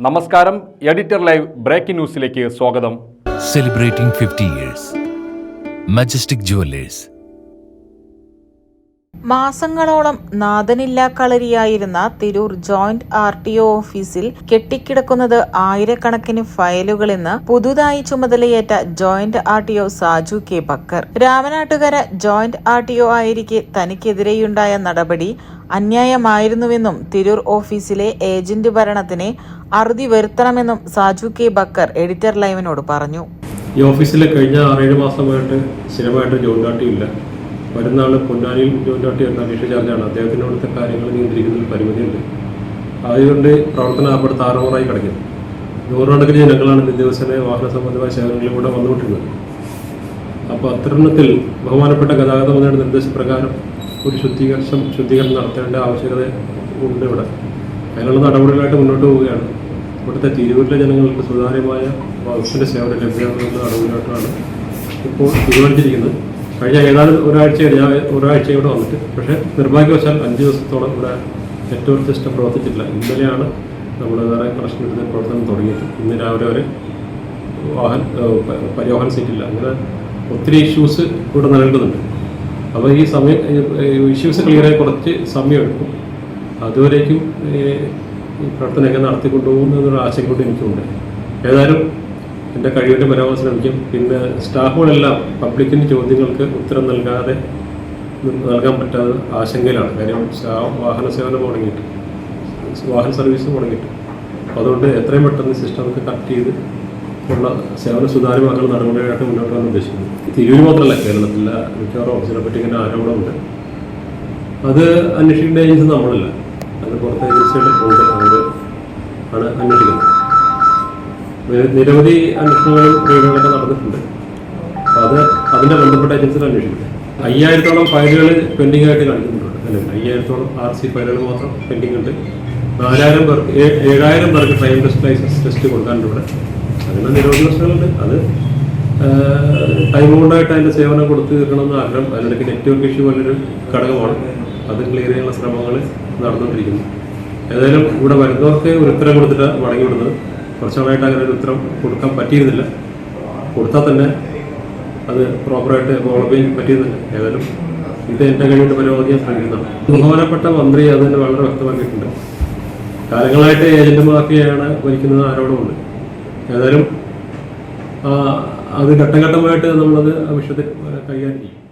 നമസ്കാരം editor live breaking ന്യൂസിലേക്ക് സ്വാഗതം. Celebrating fifty years majestic jewellers മാസങ്ങളോളം നാഥനില്ലാ കളരിയായിരുന്ന Tirur joint R T O ഓഫീസിൽ കെട്ടിക്കിടക്കുന്നത് ആയിരക്കണക്കിന് ഫയലുകളെന്ന് പുതുതായി ചുമതലയേറ്റ joint R T O Saju K Bakkar. Ramanattukara joint R T O ആയിരിക്കെ തനിക്കെതിരെയുണ്ടായ നടപടി അന്യായമായിരുന്നുവെന്നും തിരൂർ ഓഫീസിലെ ഏജന്റ് ഭരണത്തിനെ അറുതി വരുത്തണമെന്നും സാജു കെ ബക്കർ എഡിറ്റർ ലൈവിനോട് പറഞ്ഞു. ഈ ഓഫീസിൽ കഴിഞ്ഞ ആറേഴ് മാസമായിട്ട് സ്ഥിരമായിട്ട് ജോലിനാട്ടി ഇല്ല വരുന്ന പൊന്നാനിയിൽ ഡാട്ടി എന്ന അപേക്ഷ ചാർജാണ്. അദ്ദേഹത്തിനോടത്തെ കാര്യങ്ങൾ നിയന്ത്രിക്കുന്ന ഒരു പരിമിതിയുണ്ട്. അതുകൊണ്ട് പ്രവർത്തനം അവിടെ താറുമാറായി കിടക്കുന്നു. നൂറുകണക്കിന് ജനങ്ങളാണ് ഇന്ന് ദിവസേന വാഹന സംബന്ധമായ സേവനങ്ങളിലൂടെ വന്നുകൊണ്ടിരുന്നത്. അപ്പോൾ അത്തരണത്തിൽ ബഹുമാനപ്പെട്ട ഗതാഗത മന്ത്രിയുടെ നിർദ്ദേശപ്രകാരം ഒരു ശുദ്ധീകരണം ശുദ്ധീകരണം നടത്തേണ്ട ആവശ്യകത ഉണ്ട് ഇവിടെ. അതിനുള്ള നടപടികളായിട്ട് മുന്നോട്ട് പോവുകയാണ്. ഇവിടുത്തെ തിരുവൂരിലെ ജനങ്ങൾക്ക് സുതാര്യമായ വകുപ്പിന്റെ സേവനം ലഭ്യമാകുന്ന നടപടികളായിട്ടാണ് ഇപ്പോൾ തീരുമാനിച്ചിരിക്കുന്നത്. കഴിഞ്ഞ ഏതാനും ഒരാഴ്ച ഞാൻ ഒരാഴ്ച ഇവിടെ വന്നിട്ട് പക്ഷേ നിർഭാഗ്യവശാൽ അഞ്ച് ദിവസത്തോളം ഇവിടെ നെറ്റ്വർക്ക് സിസ്റ്റം പ്രവർത്തിച്ചിട്ടില്ല. ഇന്നലെയാണ് നമ്മൾ വേറെ കണക്ഷൻ എടുത്ത് പ്രവർത്തനം തുടങ്ങിയത്. ഇന്ന് രാവിലെ വരെ വാഹന പരിവാഹന സീറ്റില്ല. അങ്ങനെ ഒത്തിരി ഇഷ്യൂസ് ഇവിടെ നിലനിൽക്കുന്നുണ്ട്. അപ്പോൾ ഈ സമയം ഇഷ്യൂസ് ക്ലിയറായി കുറച്ച് സമയമെടുക്കും. അതുവരേക്കും പ്രവർത്തനമൊക്കെ നടത്തിക്കൊണ്ടുപോകും എന്നൊരു ആശയം കൊണ്ട് എനിക്കുണ്ട്. ഏതായാലും എന്റെ കഴിവിന്റെ പരമാവധി ശ്രമിക്കും പിന്നെ സ്റ്റാഫുകളെല്ലാം പബ്ലിക്കിന്റെ ചോദ്യങ്ങൾക്ക് ഉത്തരം നൽകാതെ നൽകാൻ പറ്റാത്ത ആശങ്കയിലാണ്. കാര്യം വാഹന സേവനം മുടങ്ങിയിട്ട് വാഹന സർവീസ് മുടങ്ങിയിട്ട്. അതുകൊണ്ട് എത്രയും പെട്ടെന്ന് സിസ്റ്റം കറക്റ്റ് ചെയ്ത് ഉള്ള സേവന സുതാര്യമാക്കുന്ന നടപടികളായിട്ട് മുന്നോട്ട് വന്ന് ഉദ്ദേശിക്കുന്നു. തിരൂർ മാത്രമല്ല കേരളത്തിലെ മിക്കവാറും ഓഫീസിനെ പറ്റി ഇങ്ങനെ ആരോപണമുണ്ട് അത് അന്വേഷിക്കേണ്ട ഏജൻസി നമ്മളല്ല. അത് പുറത്തെ ഏജൻസികൾ ഉണ്ട് അവർ ആണ് അന്വേഷിക്കുന്നത്. നിരവധി അന്വേഷണങ്ങളും റെയ്ഡുകളൊക്കെ നടന്നിട്ടുണ്ട്. അത് അതിന്റെ ബന്ധപ്പെട്ട ഏജൻസികൾ അന്വേഷിക്കുന്നത് അയ്യായിരത്തോളം ഫയലുകൾ പെൻഡിംഗ് ആയിട്ട് കാണിക്കുന്നുണ്ട്. അല്ലെ? അയ്യായിരത്തോളം ആർ സി ഫയലുകൾ മാത്രം പെൻഡിംഗ് ഉണ്ട്. നാലായിരം പേർക്ക് ഏഴായിരം പേർക്ക് ഡ്രൈവിംഗ് ടെസ്റ്റ് ലൈസൻസ് ടെസ്റ്റ് കൊടുക്കാനുണ്ട് ഇവിടെ. അങ്ങനെ നിരവധി പ്രശ്നങ്ങളുണ്ട് അത് ടൈം കൊണ്ടായിട്ട് അതിന്റെ സേവനം കൊടുത്തു തീർക്കണമെന്ന് ആഗ്രഹം. അതിനിടയ്ക്ക് നെറ്റ്വർക്ക് ഇഷ്യൂ പോലൊരു ഘടകമാണ്. അത് ക്ലിയർ ചെയ്യാനുള്ള ശ്രമങ്ങൾ നടന്നുകൊണ്ടിരിക്കുന്നു. ഏതായാലും ഇവിടെ വരുന്നവർക്ക് ഒരു ഉത്തരം കൊടുത്തിട്ട് മടങ്ങി വിടുന്നത്. കുറച്ച് നാളായിട്ട് അങ്ങനെ ഒരു ഉത്തരം കൊടുക്കാൻ പറ്റിയിരുന്നില്ല. കൊടുത്താൽ തന്നെ അത് പ്രോപ്പറായിട്ട് ഫോളോ ചെയ്യാൻ പറ്റിയിരുന്നില്ല. ഏതായാലും ഇത് എന്റെ കഴിവിന്റെ പരമാവധി ഞാൻ ശ്രമിക്കുന്നതാണ് ബഹുമാനപ്പെട്ട മന്ത്രി അതിന് വളരെ വ്യക്തമാക്കിയിട്ടുണ്ട്. കാലങ്ങളായിട്ട് ഏജന്റ് മാഫിയാണ് ഭരിക്കുന്നത് ആരോപണമുണ്ട് ഏതായാലും അത് ഘട്ടം ഘട്ടമായിട്ട് നമ്മളത് ആ വിഷയത്തിൽ കൈകാര്യം ചെയ്യും.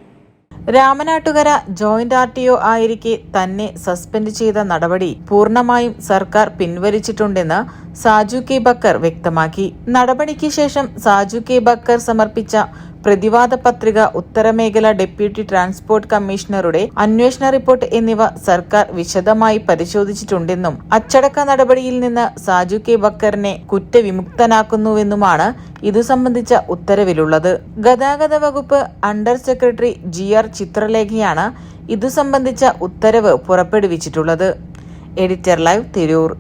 Ramanattukara joint R T O ആയിരിക്കെ തന്നെ സസ്പെൻഡ് ചെയ്ത നടപടി പൂർണമായും സർക്കാർ പിൻവലിച്ചിട്ടുണ്ടെന്ന് സാജു കെ ബക്കർ വ്യക്തമാക്കി. നടപടിക്ക് ശേഷം സാജു കെ ബക്കർ സമർപ്പിച്ച പ്രതിവാദ പത്രിക ഉത്തരമേഖല ഡെപ്യൂട്ടി ട്രാൻസ്പോർട്ട് കമ്മീഷണറുടെ അന്വേഷണ റിപ്പോർട്ട് എന്നിവ സർക്കാർ വിശദമായി പരിശോധിച്ചിട്ടുണ്ടെന്നും അച്ചടക്ക നടപടിയിൽ നിന്ന് സാജു കെ ബക്കറിനെ കുറ്റവിമുക്തനാക്കുന്നുവെന്നുമാണ് ഇതു സംബന്ധിച്ച ഉത്തരവിലുള്ളത്. ഗതാഗത വകുപ്പ് അണ്ടർ സെക്രട്ടറി ജി ആർ ചിത്രലേഖയാണ് ഇതു സംബന്ധിച്ച ഉത്തരവ് പുറപ്പെടുവിച്ചിട്ടുള്ളത്. Editor live Tirur.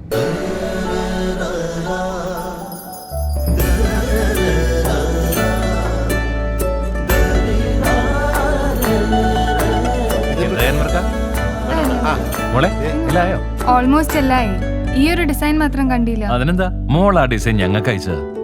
ഓൾമോസ്റ്റ് എല്ലായി. ഈ ഒരു ഡിസൈൻ മാത്രം കണ്ടില്ല. അതിനെന്താ? മോളാ ആ ഡിസൈൻ ഞങ്ങൾക്ക് അയച്ചത്